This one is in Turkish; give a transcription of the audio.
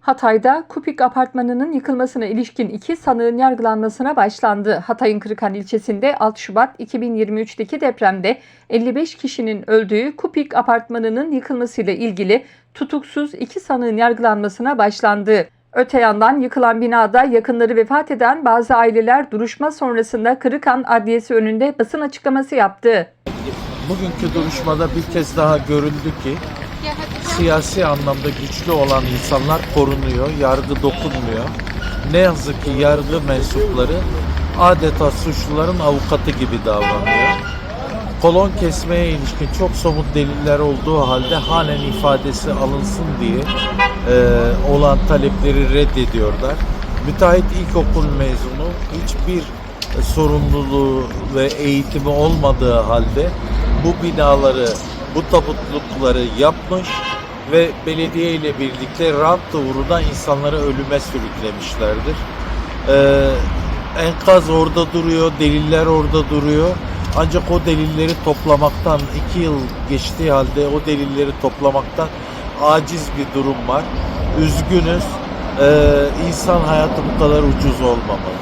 Hatay'da Kupik Apartmanı'nın yıkılmasına ilişkin iki sanığın yargılanmasına başlandı. Hatay'ın Kırıkhan ilçesinde 6 Şubat 2023'teki depremde 55 kişinin öldüğü Kupik Apartmanı'nın yıkılmasıyla ilgili tutuksuz iki sanığın yargılanmasına başlandı. Öte yandan yıkılan binada yakınları vefat eden bazı aileler duruşma sonrasında Kırıkhan Adliyesi önünde basın açıklaması yaptı. Bugünkü duruşmada bir kez daha görüldü ki siyasi anlamda güçlü olan insanlar korunuyor, yargı dokunmuyor. Ne yazık ki yargı mensupları adeta suçluların avukatı gibi davranıyor. Kolon kesmeye ilişkin çok somut deliller olduğu halde halen ifadesi alınsın diye e, olan talepleri reddediyorlar. Müteahhit ilkokul mezunu hiçbir sorumluluğu ve eğitimi olmadığı halde bu binaları, bu tabutlukları yapmış ve belediye ile birlikte rant uğruna insanları ölüme sürüklemişlerdir. Ee, enkaz orada duruyor, deliller orada duruyor. Ancak o delilleri toplamaktan iki yıl geçtiği halde o delilleri toplamaktan aciz bir durum var. Üzgünüz. Ee, insan hayatı bu kadar ucuz olmamalı.